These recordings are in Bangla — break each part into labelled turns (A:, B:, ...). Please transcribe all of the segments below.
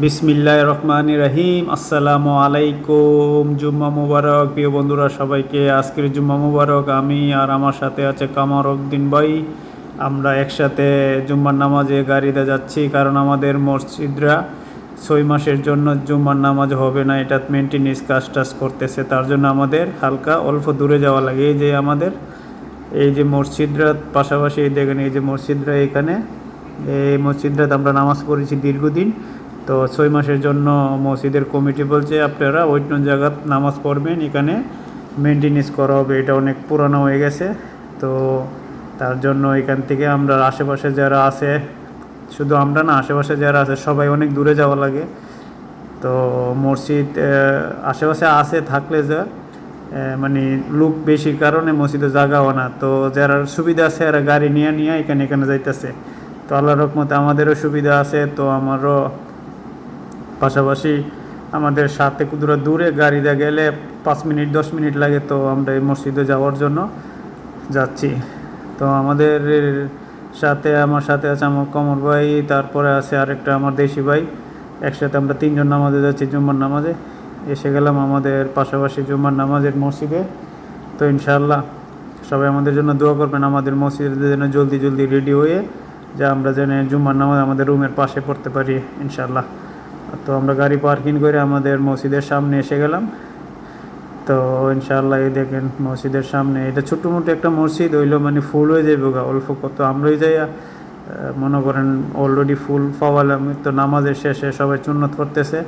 A: বিসমিল্লাহ রহমান রহিম আসসালামু আলাইকুম জুম্মা মুবারক। প্রিয় বন্ধুরা, সবাইকে আজকের জুম্মা মুবারক। আমি আর আমার সাথে আছে কামার উদ্দিন ভাই। আমরা একসাথে জুম্মার নামাজে গাড়িতে যাচ্ছি কারণ আমাদের মসজিদরা ছয় মাসের জন্য জুম্মার নামাজ হবে না। এটা মেনটেনেন্স কাজ টাজ করতেছে। তার জন্য আমাদের হালকা অল্প দূরে যাওয়া লাগে। এই যে আমাদের, এই যে মসজিদরা, পাশাপাশি দেখেন এই যে মসজিদরা এখানে। এই মসজিদরাতে আমরা নামাজ পড়েছি দীর্ঘদিন। তো ছয় মাসের জন্য মসজিদের কমিটি বলছে আপনারা অন্য জায়গায় নামাজ পড়বেন, এখানে মেনটেনেন্স করা হবে, এটা অনেক পুরানো হয়ে গেছে। তো তার জন্য এখান থেকে আমরা আশেপাশে যারা আছে, শুধু আমরা না, আশেপাশে যারা আছে, সবাই অনেক দূরে যাওয়া লাগে। তো মসজিদ আশেপাশে আছে থাকলে যা মানে লোক বেশি কারণে মসজিদে জাগাও না। তো যারা সুবিধা আছে, এরা গাড়ি নিয়ে নিয়ে এখানে এখানে যাইতেছে। তো আল্লাহ রকমতে আমাদেরও সুবিধা আছে, তো আমারও পাশাপাশি আমাদের সাথে কুদুরা দূরে গাড়িতে গেলে পাঁচ মিনিট, দশ মিনিট লাগে তো আমরা এই মসজিদে যাওয়ার জন্য যাচ্ছি। তো আমাদের সাথে, আমার সাথে আছে আমার কমর ভাই, তারপরে আছে আরেকটা আমার দেশি ভাই। একসাথে আমরা তিনজন নামাজে যাচ্ছি, জুম্মার নামাজে। এসে গেলাম আমাদের পাশাপাশি জুম্মার নামাজের মসজিদে। তো ইনশাল্লাহ সবাই আমাদের জন্য দোয়া করবেন, আমাদের মসজিদের যেন জলদি জলদি রেডি হয়ে যা আমরা যেন জুম্মার নামাজ আমাদের রুমের পাশে পড়তে পারি ইনশাআল্লাহ। তো আমরা গাড়ি পার্কিং করে আমাদের মসজিদের সামনে এসে গেলাম। তো ইনশাল্লাহ এই দেখেন মসজিদের সামনে, এটা ছোট্ট মোটো একটা মসজিদ হইল মানে ফুল হয়ে যাবে গা, অল্প কত। আমরাই যাই মনে করেন অলরেডি ফুল পাওয়ালাম, তো নামাজের শেষে সবাই চুন্নত করতেছে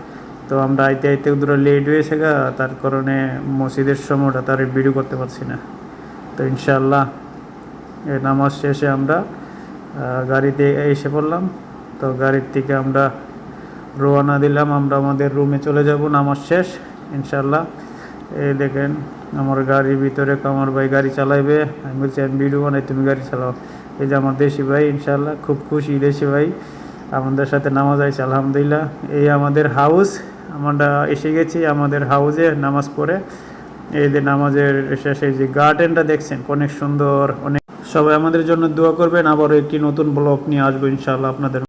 A: তো আমরা আইতে আইতে দূরে লেট হয়েছে গা, তার কারণে মসজিদের সময়টা তার ভিডিও করতে পারছি না। তো ইনশাল্লাহ এই নামাজ শেষে আমরা গাড়িতে এসে পড়লাম। তো গাড়ির থেকে আমরা রোয়ানা দিলাম, আমরা আমাদের রুমে চলে যাব, নামাজ শেষ ইনশাল্লাহ এই দেখেন, আমার গাড়ির ভিতরে কামার ভাই গাড়ি চালাইবে। আমি বলছি, আমি ভিডিও বানাই, তুমি গাড়ি চালাও। এই যে আমার দেশি ভাই ইনশাল্লাহ খুব খুশি দেশি ভাই। আমাদের সাথে নামাজ আইছে, আলহামদুলিল্লাহ। এই আমাদের হাউস, আমরা এসে গেছি আমাদের হাউসে নামাজ পড়ে। এই যে নামাজের শেষে যে গার্ডেনটা দেখছেন, অনেক সুন্দর, অনেক সবাই আমাদের জন্য দোয়া করবেন। আবার একটি নতুন ব্লগ নিয়ে আসব ইনশাল্লাহ আপনাদের